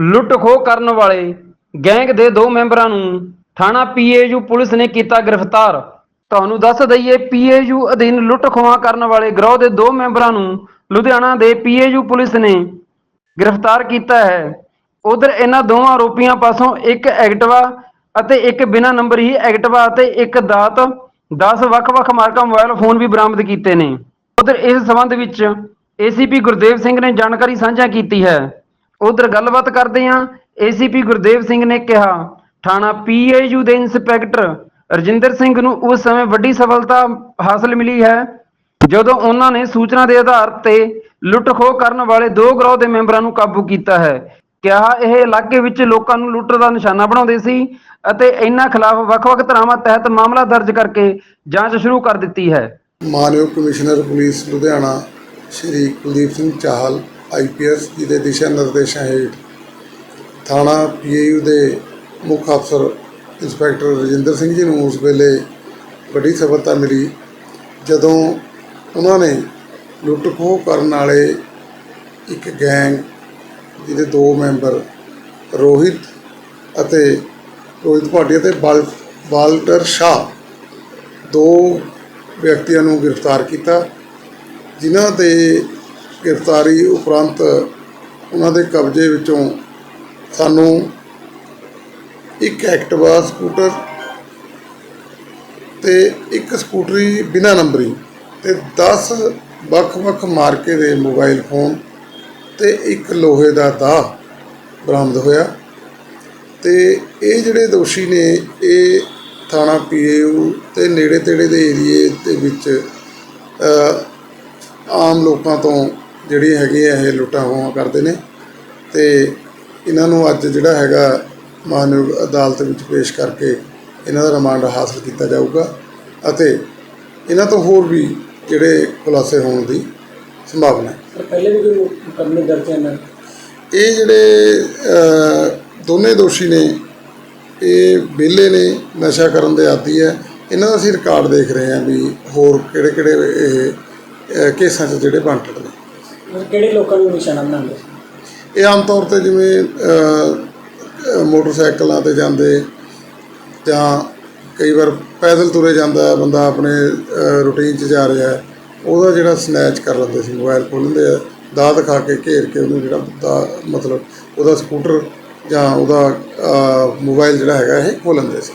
ਲੁੱਟ ਖੋਹ ਕਰਨ ਵਾਲੇ ਗੈਂਗ ਦੇ ਦੋ ਮੈਂਬਰਾਂ ਨੂੰ ਥਾਣਾ ਪੀਏਯੂ ਪੁਲਿਸ ਨੇ ਕੀਤਾ ਗ੍ਰਿਫਤਾਰ। ਤੁਹਾਨੂੰ ਦੱਸ ਦਈਏ, ਪੀਏਯੂ ਅਧੀਨ ਲੁੱਟ ਖੋਹਾਂ ਕਰਨ ਵਾਲੇ ਗਰੋਹ ਦੇ ਦੋ ਮੈਂਬਰਾਂ ਨੂੰ ਲੁਧਿਆਣਾ ਦੇ ਪੀਏਯੂ ਪੁਲਿਸ ਨੇ ਗ੍ਰਿਫਤਾਰ ਕੀਤਾ ਹੈ। ਉਧਰ ਇਹਨਾਂ ਦੋਵਾਂ ਆਰੋਪੀਆਂ ਪਾਸੋਂ ਇੱਕ ਐਕਟਿਵਾ ਅਤੇ ਇੱਕ ਬਿਨਾਂ ਨੰਬਰ ਹੀ ਐਕਟਿਵਾ ਅਤੇ ਇੱਕ ਦਾਤ 10 ਵੱਖ-ਵੱਖ ਮਾਰਕਾ ਮੋਬਾਈਲ ਫੋਨ ਵੀ ਬਰਾਮਦ ਕੀਤੇ ਨੇ। ਉਧਰ ਇਸ ਸਬੰਧ ਵਿੱਚ ਏਸੀਪੀ ਗੁਰਦੇਵ ਸਿੰਘ ਨੇ ਜਾਣਕਾਰੀ ਸਾਂਝਾ ਕੀਤੀ ਹੈ। ਉਧਰ ਗੱਲਬਾਤ ਕਰਦੇ ਹਾਂ। ਏਸੀਪੀ ਗੁਰਦੇਵ ਸਿੰਘ ਨੇ ਕਿਹਾ, ਥਾਣਾ ਪੀਏਯੂ ਦੇ ਇੰਸਪੈਕਟਰ ਰਜਿੰਦਰ ਸਿੰਘ ਨੂੰ ਉਸ ਸਮੇਂ ਵੱਡੀ ਸਫਲਤਾ ਹਾਸਲ ਮਿਲੀ ਹੈ, ਜਦੋਂ ਉਹਨਾਂ ਨੇ ਸੂਚਨਾ ਦੇ ਆਧਾਰ ਤੇ ਲੁੱਟ-ਖੋਹ ਕਰਨ ਵਾਲੇ ਦੋ ਗਰੋਹ ਦੇ ਮੈਂਬਰਾਂ ਨੂੰ ਕਾਬੂ ਕੀਤਾ ਹੈ। ਕਿਹਾ, ਇਹ ਇਲਾਕੇ ਵਿੱਚ ਲੋਕਾਂ ਨੂੰ ਲੁੱਟ ਦਾ ਨਿਸ਼ਾਨਾ ਬਣਾਉਂਦੇ ਸੀ ਅਤੇ ਇਹਨਾਂ ਖਿਲਾਫ ਵੱਖ-ਵੱਖ ਧਾਰਾਵਾਂ ਤਹਿਤ ਮਾਮਲਾ ਦਰਜ ਕਰਕੇ ਜਾਂਚ ਸ਼ੁਰੂ ਕਰ ਦਿੱਤੀ ਹੈ। ਮਾਨਯੋਗ commissioner police Ludhiana Shri Kuldeep Singh Chahal IPS ji ਦੇ ਦਿਸ਼ਾ ਨਿਰਦੇਸ਼ਾਂ ਹੇਠ ਥਾਣਾ ਪੀਏਯੂ ਦੇ ਮੁੱਖ ਅਫਸਰ ਇੰਸਪੈਕਟਰ ਰਜਿੰਦਰ ਸਿੰਘ ਜੀ ਨੂੰ ਉਸ ਵੇਲੇ ਵੱਡੀ ਸਫਲਤਾ ਮਿਲੀ, ਜਦੋਂ ਉਹਨਾਂ ਨੇ ਲੁੱਟ ਖੋਹ ਕਰਨ ਵਾਲੇ ਇੱਕ ਗੈਂਗ ਜਿਹਦੇ ਦੋ ਮੈਂਬਰ ਰੋਹਿਤ ਅਤੇ ਰੋਹਿਤ ਭਾਟੀਆ ਤੇ ਬਲ ਵਾਲਟਰ ਸ਼ਾਹ ਦੋ ਵਿਅਕਤੀਆਂ ਨੂੰ ਗ੍ਰਿਫਤਾਰ ਕੀਤਾ, ਜਿਨ੍ਹਾਂ ਤੇ ਗ੍ਰਿਫਤਾਰੀ ਉਪਰੰਤ ਉਹਨਾਂ ਦੇ ਕਬਜ਼ੇ ਵਿੱਚੋਂ ਸਾਨੂੰ ਇੱਕ ਐਕਟਿਵਾ ਸਕੂਟਰ ਤੇ ਇੱਕ ਸਕੂਟਰੀ ਬਿਨਾਂ ਨੰਬਰੀ ਤੇ 10 ਵੱਖ-ਵੱਖ ਮਾਰਕੇ ਦੇ ਮੋਬਾਈਲ ਫੋਨ ਤੇ ਇੱਕ ਲੋਹੇ ਦਾ ਦਾ ਬਰਾਮਦ ਹੋਇਆ ਤੇ ਇਹ ਜਿਹੜੇ ਦੋਸ਼ੀ ਨੇ, ਇਹ ਥਾਣਾ ਪੀਏਯੂ ਤੇ ਨੇੜੇ ਤੇੜੇ ਦੇ ਏਰੀਏ ਦੇ ਵਿੱਚ ਆਮ ਲੋਕਾਂ ਤੋਂ ਜਿਹੜੀ ਹੈਗੀ ਆ ਇਹ ਲੁੱਟਾਂ ਖੋਹਾਂ ਕਰਦੇ ਨੇ। ਤੇ ਇਹਨਾਂ ਨੂੰ ਅੱਜ ਜਿਹੜਾ ਹੈਗਾ ਮਾਨਯੋਗ ਅਦਾਲਤ ਵਿੱਚ ਪੇਸ਼ ਕਰਕੇ ਇਹਨਾਂ ਦਾ ਰਿਮਾਂਡ ਹਾਸਲ ਕੀਤਾ ਜਾਊਗਾ ਅਤੇ ਇਹਨਾਂ ਤੋਂ ਹੋਰ ਵੀ ਜਿਹੜੇ ਖੁਲਾਸੇ ਹੋਣ ਦੀ ਸੰਭਾਵਨਾ ਹੈ। ਪਹਿਲੇ ਵੀ ਕੋਈ ਮੁਕੱਦਮੇ ਦਰਜ ਹਨ? ਇਹ ਜਿਹੜੇ ਦੋਨੇ ਦੋਸ਼ੀ ਨੇ ਇਹ ਵਿਹਲੇ ਨੇ ਨਸ਼ਾ ਕਰਨ ਦੇ ਆਦੀ ਹੈ। ਇਹਨਾਂ ਦਾ ਅਸੀਂ ਰਿਕਾਰਡ ਦੇਖ ਰਹੇ ਹਾਂ ਵੀ ਹੋਰ ਕਿਹੜੇ ਕਿਹੜੇ ਇਹ ਕੇਸਾਂ 'ਚ ਜਿਹੜੇ ਵਾਂਟਡ ਨੇ। ਕਿਹੜੇ ਲੋਕਾਂ ਨੂੰ ਨਿਸ਼ਾਨਾ ਬਣਾਉਂਦੇ? ਸੀ ਇਹ ਆਮ ਤੌਰ ਤੇ ਜਿਵੇਂ ਅ, ਮੋਟਰਸਾਈਕਲਾਂ ਤੇ ਜਾਂਦੇ ਜਾਂ ਕਈ ਵਾਰ ਪੈਦਲ ਤੁਰੇ ਜਾਂਦਾ ਹੈ ਬੰਦਾ ਆਪਣੇ ਰੂਟੀਨ 'ਚ ਜਾ ਰਿਹਾ ਹੈ ਉਹਦਾ ਜਿਹੜਾ ਸਨੈਚ ਕਰ ਲੈਂਦੇ ਸੀ ਮੋਬਾਈਲ ਖੋਲ ਲੈਂਦੇ ਆ ਦਾਅ ਦਿਖਾ ਕੇ ਘੇਰ ਕੇ ਉਹਨੂੰ ਜਿਹੜਾ ਦਾ ਮਤਲਬ ਉਹਦਾ ਸਕੂਟਰ ਜਾਂ ਉਹਦਾ ਅ, ਮੋਬਾਈਲ ਜਿਹੜਾ ਹੈਗਾ ਇਹ ਖੋਲ ਲੈਂਦੇ ਸੀ।